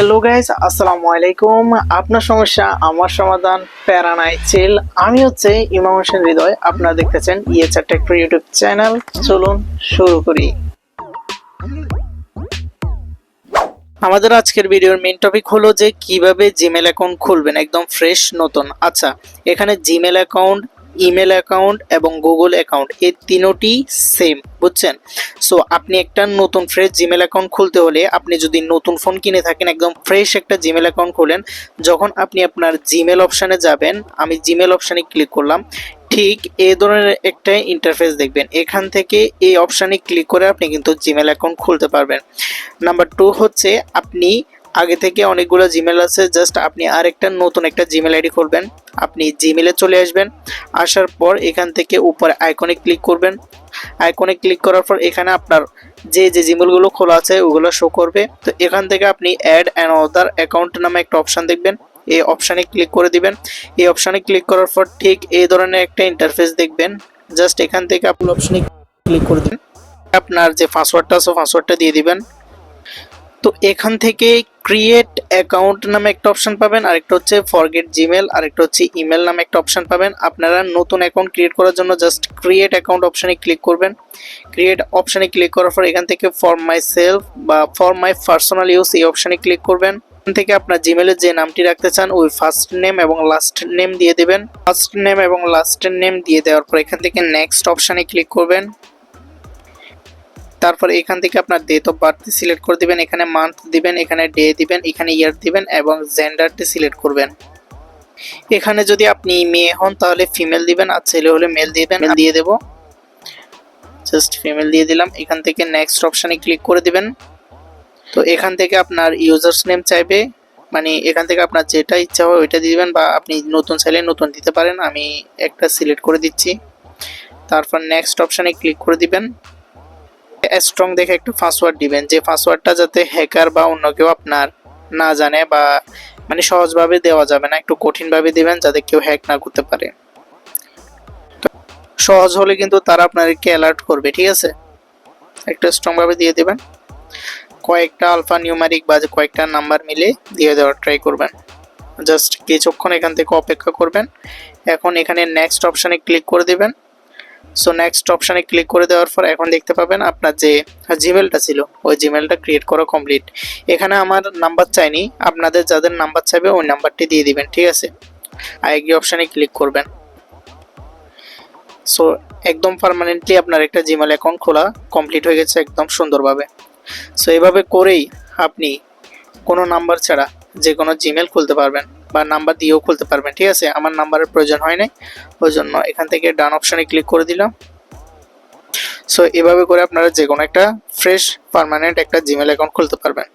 Hello guys আসসালামু আলাইকুম আপনার সমস্যা আমার সমাধান প্যারানাই চিল আমি হচ্ছে ইমাম হোসেন হৃদয় আপনারা দেখতেছেন ইয়েচার টেক্টর ইউটিউব চ্যানেল চলুন শুরু করি আমাদের আজকের ভিডিওর মেন টপিক হলো যে কীভাবে জিমেল অ্যাকাউন্ট খুলবেন একদম ফ্রেশ নতুন আচ্ছা এখানে জিমেল অ্যাকাউন্ট ইমেল অ্যাকাউন্ট এবং গুগল অ্যাকাউন্ট এই তিনোটি সেম বুঝছেন? সো আপনি একটা নতুন ফ্রেশ জিমেল অ্যাকাউন্ট খুলতে হলে আপনি যদি নতুন ফোন কিনে থাকেন, একদম ফ্রেশ একটা জিমেল অ্যাকাউন্ট খোলেন, যখন আপনি আপনার জিমেল অপশানে যাবেন, আমি জিমেল অপশানে ক্লিক করলাম, ঠিক এই ধরনের একটা ইন্টারফেস দেখবেন। এখান থেকে এই অপশানে ক্লিক করে আপনি কিন্তু জিমেল অ্যাকাউন্ট খুলতে পারবেন। নাম্বার টু হচ্ছে, আপনি আগে থেকে অনেকগুলো জিমেল আছে জাস্ট আপনি আরেকটা নতুন একটা জিমেল আইডি খুলবেন। আপনি জিমেলে চলে আসবেন, আসার পর এখান থেকে উপরে আইকনে ক্লিক করবেন। আইকনে ক্লিক করার পর এখানে আপনার যে যে জিমেলগুলো খোলা আছে, ওগুলো শো করবে। তো এখান থেকে আপনি অ্যাড অ্যান্ড অদার অ্যাকাউন্ট নামে একটা অপশান দেখবেন। এই অপশানে ক্লিক করে দিবেন। এই অপশানে ক্লিক করার পর ঠিক এই ধরনের একটা ইন্টারফেস দেখবেন। জাস্ট এখান থেকে আপনি অপশানে ক্লিক করে দিন আপনার যে পাসওয়ার্ডটা আছে পাসওয়ার্ডটা দিয়ে দিবেন। তো এখান থেকে ক্রিয়েট অ্যাকাউন্ট নামে একটা অপশন পাবেন, আরেকটা হচ্ছে ফরগেট জিমেল আরেকটা হচ্ছে ইমেল নামে একটা অপশন পাবেন। আপনারা নতুন অ্যাকাউন্ট ক্রিয়েট করার জন্য জাস্ট ক্রিয়েট অ্যাকাউন্ট অপশানে ক্লিক করবেন। ক্রিয়েট অপশানে ক্লিক করার পর এখান থেকে ফর মাই সেলফ বা ফর মাই পার্সোনাল ইউজ এই অপশানে ক্লিক করবেন। এখান থেকে আপনার জিমেলের যে নামটি রাখতে চান, ওই ফার্স্ট নেম এবং লাস্ট নেম দিয়ে দেবেন। ফার্স্ট নেম এবং লাস্টের নেম দিয়ে দেওয়ার পর এখান থেকে নেক্সট অপশানে ক্লিক করবেন। তারপর এখান থেকে আপনার ডেট অফ বার্থ সিলেক্ট করে দিবেন এখানে মান্থ দিবেন এখানে ডে দিবেন এখানে ইয়ার দিবেন এবং জেন্ডারটি সিলেক্ট করবেন। এখানে যদি আপনি মেয়ে হন তাহলে ফিমেল দিবেন আর ছেলে হলে মেল দিবেন। দিয়ে দেব। জাস্ট ফিমেল দিয়ে দিলাম। এখান থেকে নেক্সট অপশানে ক্লিক করে দিবেন। তো এখান থেকে আপনার ইউজার্স নেম চাইবে। মানে এখান থেকে আপনার যেটা ইচ্ছা হয় ওইটা দিবেন বা আপনি নতুন চাইলে নতুন দিতে পারেন। আমি একটা সিলেক্ট করে দিচ্ছি। তারপর নেক্সট অপশানে ক্লিক করে দিবেন। স্ট্রং দেখে একটা পাসওয়ার্ড দিবেন। যে পাসওয়ার্ডটা যাতে হ্যাকার বা অন্য কেউ আপনার না জানে বা মানে সহজভাবে দেওয়া যাবে না, একটু কঠিনভাবে দিবেন যাতে কেউ হ্যাক না করতে পারে। সহজ হলে কিন্তু তারা আপনাদেরকে অ্যালার্ট করবে, ঠিক আছে? একটু স্ট্রংভাবে দিয়ে দেবেন। কয়েকটা আলফা নিউমারিক বা কয়েকটা নাম্বার মিলে দিয়ে দেওয়ার ট্রাই করবেন। জাস্ট কিছুক্ষণ এখান থেকে অপেক্ষা করবেন। এখন এখানে নেক্সট অপশানে ক্লিক করে দিবেন। সো নেক্সট অপশানে ক্লিক করে দেওয়ার পর এখন দেখতে পাবেন আপনার যে জিমেলটা ছিল, ওই জিমেলটা ক্রিয়েট করা কমপ্লিট এখানে আমার নাম্বার চাইনি, আপনাদের যাদের নাম্বার চাইবে ওই নাম্বারটি দিয়ে দিবেন, ঠিক আছে? আইগি অপশানে ক্লিক করবেন। সো একদম পারমানেন্টলি আপনার একটা জিমেল অ্যাকাউন্ট খোলা কমপ্লিট হয়ে গেছে একদম সুন্দরভাবে। সো এভাবে করেই আপনি কোনো নাম্বার ছাড়া যে কোনো জিমেল খুলতে পারবেন। বা নাম্বার দিয়েও খুলতে পারবেন, ঠিক আছে? আমার নাম্বারের প্রয়োজন হয় নাই ওই জন্য এখান থেকে ডান অপশানে ক্লিক করে দিলাম। সো এভাবে করে আপনারা যে কোনো একটা ফ্রেশ পারমানেন্ট একটা জিমেল অ্যাকাউন্ট খুলতে পারবেন।